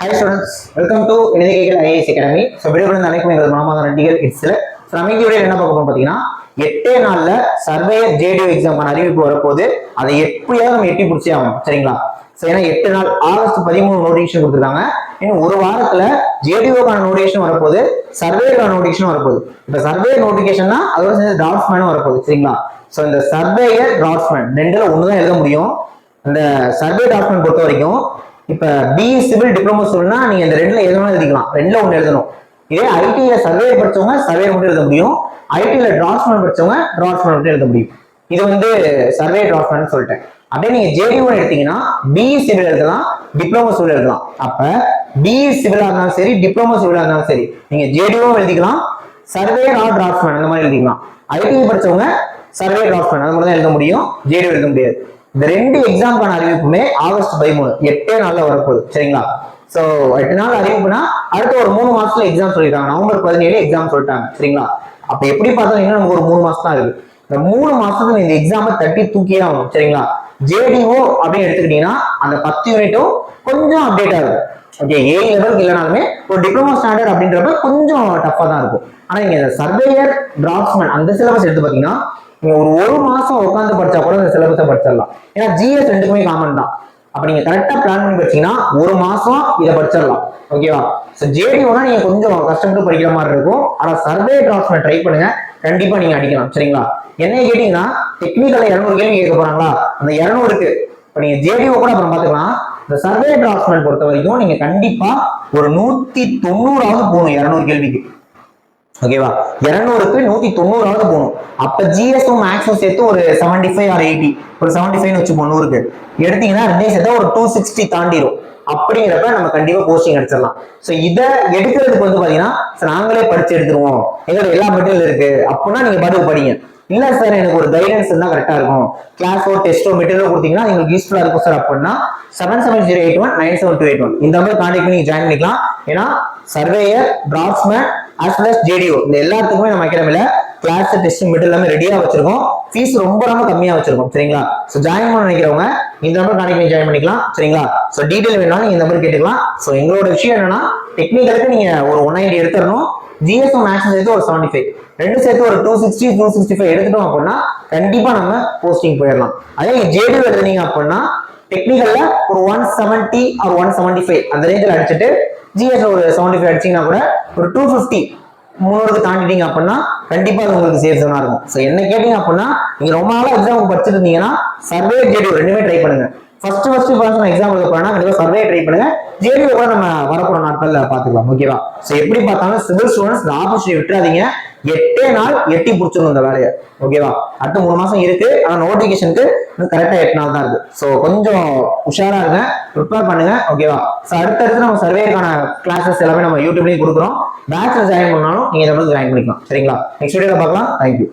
Hi students welcome to இணையகைகள் IAS academy so விடுபடும் அனைக்கும் எங்கள் மனமாக நன்றிகள் இட்ஸில் ஸோ நம்ம என்ன பார்க்க பார்த்தீங்கன்னா எட்டே நாளில் சர்வேயர் ஜேடிஓ எக்ஸாம்க்கான அறிவிப்பு வரப்போது அதை எப்படியாவது நம்ம எட்டி பிடிச்சே ஆகணும். சரிங்களா? ஸோ ஏன்னா எட்டு நாள் ஆகஸ்ட் பதிமூணு நோட்டிஃபிகேஷன் கொடுத்துருக்காங்க. இன்னும் ஒரு வாரத்தில் ஜேடிஓக்கான நோட்டிஃபிகேஷன் வரப்போகுது. சர்வேக்கான நோட்டிஃபிகேஷன் வரப்போகுது. இப்போ சர்வே நோட்டிஃபிகேஷன்னா அதோட சேர்ந்து டிராஃப்ட்மேனும் வரப்போகுது. சரிங்களா? ஸோ இந்த சர்வேயர் டிராஃப்ட்மேன் ரெண்டில் ஒன்று தான் எழுத முடியும். அந்த சர்வே டாக்குமெண்ட் பொறுத்த வரைக்கும் இப்ப பிஇ சிவில் டிப்ளமோ சிவில்னா நீங்க இந்த ரெண்டுல எழுதணும் எழுதிக்கலாம். ரெண்டுல ஒண்ணு எழுதணும். இதே ஐடியில சர்வே படிச்சவங்க சர்வே மட்டும் எழுத முடியும். ஐடில டிராஃப்ட்மேன் படிச்சவங்க டிராஃப்ட்மேன் மட்டும் எழுத முடியும். இது வந்து சர்வே டிராஃப்ட்மேன் சொல்லிட்டேன். அப்படியே நீங்க ஜேடி ஒன் எடுத்தீங்கன்னா பிஇ சிவில் எழுதலாம் டிப்ளமோ சிவில் எழுதலாம். அப்ப பிஇ சிவிலா இருந்தாலும் சரி டிப்ளமோ சிவிலா இருந்தாலும் சரி நீங்க ஜேடிஓ எழுதிக்கலாம் சர்வே ஆர் டிராஃப்ட்மேன் அந்த மாதிரி எழுதிக்கலாம். ஐடி படிச்சவங்க சர்வே டிராஃப்ட்மேன் அது மாதிரி தான் எழுத முடியும். ஜேடிஓ எழுத முடியாது. இந்த ரெண்டு எக்ஸாம்க்கான அறிவிப்புமே ஆகஸ்ட் பதிமூணு. எட்டே நாள்ல வரப்போகுது. சரிங்களா? சோ எட்டு நாள் அறிவிப்புனா அடுத்த ஒரு மூணு மாசத்துல எக்ஸாம் சொல்லிருக்காங்க நவம்பர் பதினேழு எக்ஸாம் சொல்லிட்டாங்க. சரிங்களா? அப்ப எப்படி பார்த்தா நமக்கு ஒரு மூணு மாசம் தான் இருக்கு. இந்த மூணு மாசத்துல இந்த எக்ஸாமை தட்டி தூக்கியே ஆகும் சரிங்களா? ஜேடிஓ அப்படின்னு எடுத்துக்கிட்டீங்கன்னா அந்த பத்து யூனிட்டும் கொஞ்சம் அப்டேட் ஆகும் ஓகே ஏ லெவலுக்கு இல்லைனாலுமே ஒரு டிப்ளமோ ஸ்டாண்டர்ட் அப்படின்றப்ப கொஞ்சம் டஃப்பாக தான் இருக்கும். ஆனால் நீங்கள் சர்வேயர் டிராப்ஸ்மேன் அந்த சிலபஸ் எடுத்து பார்த்தீங்கன்னா நீங்கள் ஒரு ஒரு மாதம் உட்காந்து படித்தா கூட அந்த சிலபஸை படிச்சிடலாம். ஏன்னா ஜிஎஸ் ரெண்டுக்குமே காமன் தான். அப்போ நீங்கள் கரெக்டாக பிளான் பண்ணி படிச்சீங்கன்னா ஒரு மாதம் இதை படிச்சிடலாம். ஓகேவா ஸோ ஜேடிஓனா நீங்கள் கொஞ்சம் கஷ்டப்பட்டு படிக்கிற மாதிரி இருக்கும். ஆனால் சர்வே டிராப்ஸ்மேன் ட்ரை பண்ணுங்க. கண்டிப்பாக நீங்கள் அடிக்கலாம். சரிங்களா? என்ன கேட்டிங்கன்னா டெக்னிக்கலில் இரநூறு கேள்வி கேட்க போகிறாங்களா அந்த இரநூறுக்கு. இப்போ நீங்கள் ஜேடிஓ கூட அப்புறம் பார்த்துக்கலாம். இந்த சர்வே டிராப்ஸ்மேன் பொறுத்த வரைக்கும் நீங்க கண்டிப்பா ஒரு நூத்தி தொண்ணூறாவது போகணும் இரநூறு கேள்விக்கு. ஓகேவா இருநூறுக்கு நூத்தி தொண்ணூறாவது போகணும். அப்ப ஜிஎஸும் மேக்ஸும் சேர்த்து ஒரு செவன்டி ஃபைவ் ஆர் எயிட்டி ஒரு செவன்டி ஃபைவ் வச்சுப்போம் நூறுக்கு. எடுத்தீங்கன்னா ரெண்டே சேர்த்தா ஒரு டூ சிக்ஸ்டி தாண்டிடும் அப்படிங்கிறப்ப நம்ம கண்டிப்பா போஸ்டிங் எடுத்துடலாம் ஸோ இதை எடுக்கிறதுக்கு வந்து பாத்தீங்கன்னா நாங்களே படிச்சு எடுத்துருவோம். எங்களோட எல்லா மெட்டீரியல் இருக்கு. அப்படின்னா நீங்க பாட்டுக்கு படிங்க. இல்லை சார் எனக்கு ஒரு கைடன்ஸ் இருந்தால் கரெக்டாக இருக்கும். கிளாஸோ டெஸ்ட்டோ மெட்டீரியல் கொடுத்தீங்கன்னா எங்களுக்கு யூஸ்ஃபுல்லாக இருக்கும் சார் அப்படின்னா seven seven zero eight one nine seven two eight one இந்த மாதிரி கான்டாக்ட் பண்ணி ஜாயின் பண்ணிக்கலாம். ஏன்னா surveyor draftsman as well as JDO இந்த எல்லாத்துக்குமே நம்ம அகாடமில கிளாஸ் டெஸ்ட் மெட்டீரியல் எல்லாமே ரெடியாக வச்சிருக்கோம். ஃபீஸ் ரொம்ப ரொம்ப கம்மியாக வச்சிருக்கோம். சரிங்களா? ஸோ ஜாயின் பண்ண நினைக்கிறவங்க இந்த நம்பர் கான்டாக்ட் பண்ணி ஜாயின் பண்ணிக்கலாம். சரிங்களா? ஸோ டீட்டெயில் வேணாலும் நீங்கள் இந்த நம்பர் கேட்டுக்கலாம். ஸோ எங்களோட விஷயம் என்னன்னா டெக்னிக்கலுக்கு நீங்கள் ஒரு ஒன் ஐடி எடுத்துடணும். ஜிஎஸ்எம் மேக்ஸும் சேர்த்து ஒரு செவன்டி ஃபைவ் ரெண்டு சேர்த்து ஒரு two sixty two sixty five எடுத்துட்டோம் அப்படின்னா கண்டிப்பா நம்ம போஸ்டிங் போயிடலாம். அதே ஜேடி எழுதுனீங்க அப்படின்னா டெக்னிக்கல்ல ஒரு one seventy or one seventy five அந்த ரேஞ்சில் அடிச்சுட்டு ஜிஎஸ் ஒரு செவன்டி ஃபைவ் அடிச்சீங்கன்னா கூட ஒரு டூ ஃபிஃப்டி முன்னூறுக்கு தாண்டிட்டீங்க அப்படின்னா கண்டிப்பா அது உங்களுக்கு சேஃப் இருக்கும். ஸோ என்ன கேட்டீங்க அப்படின்னா நீங்க ரொம்ப நாளாக எக்ஸாம் படிச்சுட்டு இருந்தீங்கன்னா சர்வே ஜேடி ரெண்டுமே ட்ரை பண்ணுங்க. ஃபர்ஸ்ட் ஃபர்ஸ்ட் ஃபர்ஸ்ட் நான் எக்ஸாம் எழுத போறேன்னா கண்டிப்பா சர்வே ட்ரை பண்ணுங்க. ஜேடிஓ கூட நம்ம வரப்போற நாட்கள்ல பாத்துக்கலாம் ஓகேவா ஸோ எப்படி பார்த்தாலும் சிவில் ஸ்டூடெண்ட்ஸ் இந்த ஆப்பர்ச்சுனிட்டி விட்டுறாதீங்க. எட்டே நாள் எட்டி பிடிச்சிடணும் இந்த வேலையை. ஓகேவா அடுத்த மூணு மாசம் இருக்கு. ஆனா நோட்டிபிகேஷனுக்கு கரெக்டா எட்டு நாள் தான் இருக்கு. ஸோ கொஞ்சம் உஷாரா இருங்க. ப்ரிப்பேர் பண்ணுங்க. ஓகேவா ஸோ அடுத்தடுத்து நம்ம சர்வேக்கான கிளாஸஸ் எல்லாமே நம்ம யூடியூப்லயும் கொடுக்குறோம். பேட்ச்ல ஜாயின் பண்ணாலும் நீங்க இதை வந்து ஜாயின் பண்ணிக்கலாம். சரிங்களா? நெக்ஸ்ட் வீடியோல பார்க்கலாம். தேங்க்யூ